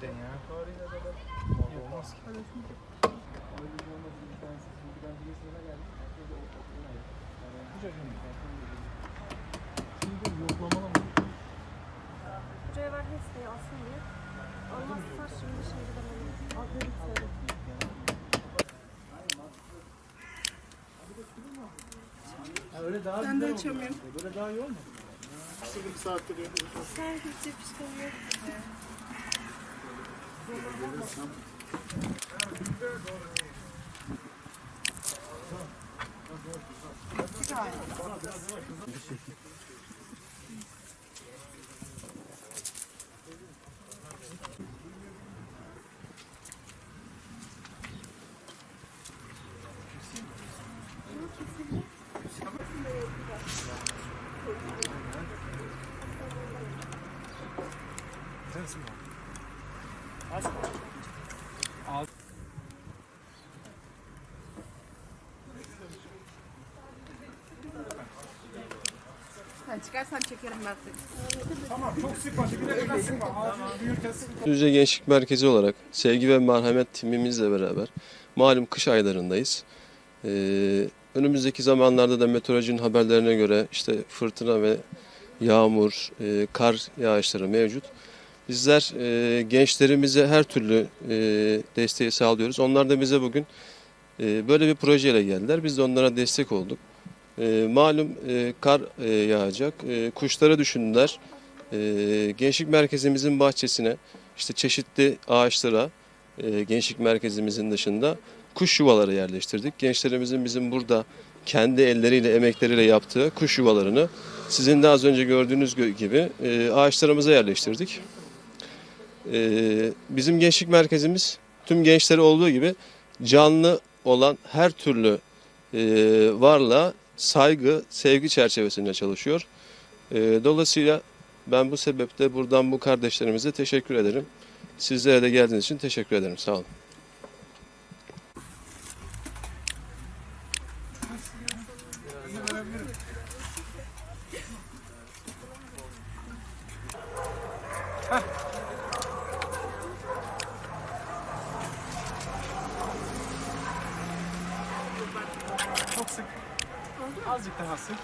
de olmaz ki. Öyle bir olmaz. Bir bir de çocuğun Şimdi yoklamalı mı? Buraya ver hepsini alsın diye. Olmazsa şimdi şey gidemedim. Adları istedim. öyle daha Ben de açamıyorum. Böyle daha iyi olmadı. Sen gidecek bir şey yok. Sensin mi? Sen çıkarsan çekerim ben seni. Tamam çok sıkma. Dibine kadar sıkma. Ağzını büyürken sıkma. Düzce Gençlik Merkezi olarak sevgi ve merhamet timimizle beraber malum kış aylarındayız. Ee, önümüzdeki zamanlarda da meteorolojinin haberlerine göre işte fırtına ve yağmur, e, kar yağışları mevcut. Bizler e, gençlerimize her türlü e, desteği sağlıyoruz. Onlar da bize bugün e, böyle bir projeyle geldiler. Biz de onlara destek olduk. E, malum e, kar e, yağacak. E, kuşlara düşündüler. E, gençlik merkezimizin bahçesine işte çeşitli ağaçlara e, gençlik merkezimizin dışında kuş yuvaları yerleştirdik. Gençlerimizin bizim burada kendi elleriyle, emekleriyle yaptığı kuş yuvalarını sizin de az önce gördüğünüz gö- gibi e, ağaçlarımıza yerleştirdik. E, bizim gençlik merkezimiz tüm gençleri olduğu gibi canlı olan her türlü e, varlığa saygı, sevgi çerçevesinde çalışıyor. E, dolayısıyla ben bu sebeple buradan bu kardeşlerimize teşekkür ederim. Sizlere de geldiğiniz için teşekkür ederim. Sağ olun. Çok sık. Azıcık daha sık.